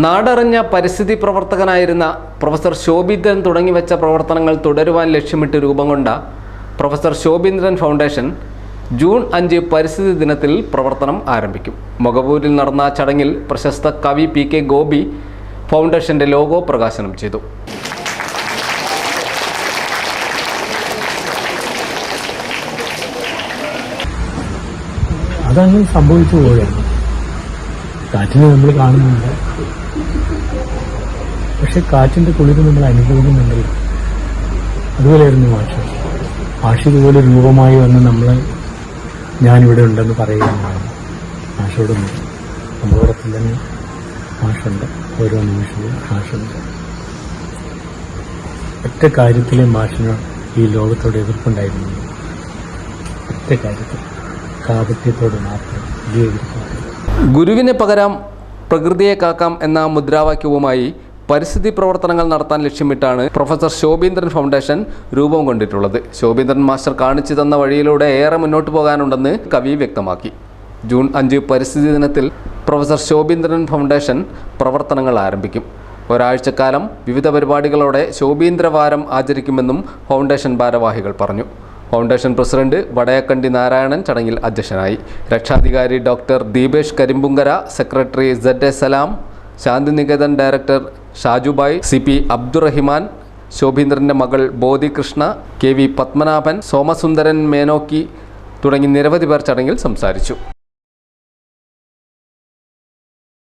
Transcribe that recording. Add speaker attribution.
Speaker 1: നാടറിഞ്ഞ പരിസ്ഥിതി പ്രവർത്തകനായിരുന്ന പ്രൊഫസർ ശോഭിന്ദ്രൻ തുടങ്ങിവെച്ച പ്രവർത്തനങ്ങൾ തുടരുവാൻ ലക്ഷ്യമിട്ട് രൂപം കൊണ്ട പ്രൊഫസർ ശോഭീന്ദ്രൻ ഫൗണ്ടേഷൻ ജൂൺ അഞ്ച് പരിസ്ഥിതി ദിനത്തിൽ പ്രവർത്തനം ആരംഭിക്കും. മൊഗവൂരിൽ നടന്ന ചടങ്ങിൽ പ്രശസ്ത കവി പി കെ ഗോപി ഫൗണ്ടേഷന്റെ ലോഗോ പ്രകാശനം ചെയ്തു.
Speaker 2: അതങ്ങനെ സംഭവിച്ചു പോവുകയാണ് കാറ്റിനെ നമ്മൾ കാണുന്നുണ്ട്. പക്ഷെ കാറ്റിന്റെ കുളിര് നമ്മൾ അനുഭവിക്കുന്നുണ്ടല്ലോ. അതുപോലെയായിരുന്നു ഭാഷ ഭാഷ ഇതുപോലെ രൂപമായി വന്ന് നമ്മൾ ഞാനിവിടെ ഉണ്ടെന്ന് പറയുകയാണ്. ഭാഷയോട് നമ്മളോടൊപ്പം തന്നെ മാഷുണ്ട്. ഓരോ നിമിഷവും മാഷുണ്ട്. ഒറ്റ കാര്യത്തിലെ മാഷിന് ഈ ലോകത്തോട് എതിർപ്പുണ്ടായിരുന്നു ഒറ്റ കാര്യത്തിൽ. കാപട്യത്തോട് മാത്രം
Speaker 1: ഗുരുവിന് പകരം പ്രകൃതിയെ കാക്കാം എന്ന മുദ്രാവാക്യവുമായി പരിസ്ഥിതി പ്രവർത്തനങ്ങൾ നടത്താൻ ലക്ഷ്യമിട്ടാണ് പ്രൊഫസർ ശോഭീന്ദ്രൻ ഫൗണ്ടേഷൻ രൂപം കൊണ്ടിട്ടുള്ളത്. ശോഭീന്ദ്രൻ മാസ്റ്റർ കാണിച്ചു തന്ന വഴിയിലൂടെ ഏറെ മുന്നോട്ട് പോകാനുണ്ടെന്ന് കവി വ്യക്തമാക്കി. ജൂൺ അഞ്ച് പരിസ്ഥിതി ദിനത്തിൽ പ്രൊഫസർ ശോഭീന്ദ്രൻ ഫൗണ്ടേഷൻ പ്രവർത്തനങ്ങൾ ആരംഭിക്കും. ഒരാഴ്ചക്കാലം വിവിധ പരിപാടികളോടെ ശോഭീന്ദ്രവാരം ആചരിക്കുമെന്നും ഫൗണ്ടേഷൻ ഭാരവാഹികൾ പറഞ്ഞു. ഫൗണ്ടേഷൻ പ്രസിഡന്റ് വടയക്കണ്ടി നാരായണൻ ചടങ്ങിൽ അധ്യക്ഷനായി. രക്ഷാധികാരി doctor Deepesh Karimpunkara secretary Z A Salam Shantiniketan director Shajubai C P Abdurahiman ശോഭീന്ദ്രന്റെ മകൾ ബോധികൃഷ്ണ കെ വി പത്മനാഭൻ സോമസുന്ദരൻ മേനോക്കി തുടങ്ങി നിരവധി പേർ ചടങ്ങിൽ സംസാരിച്ചു.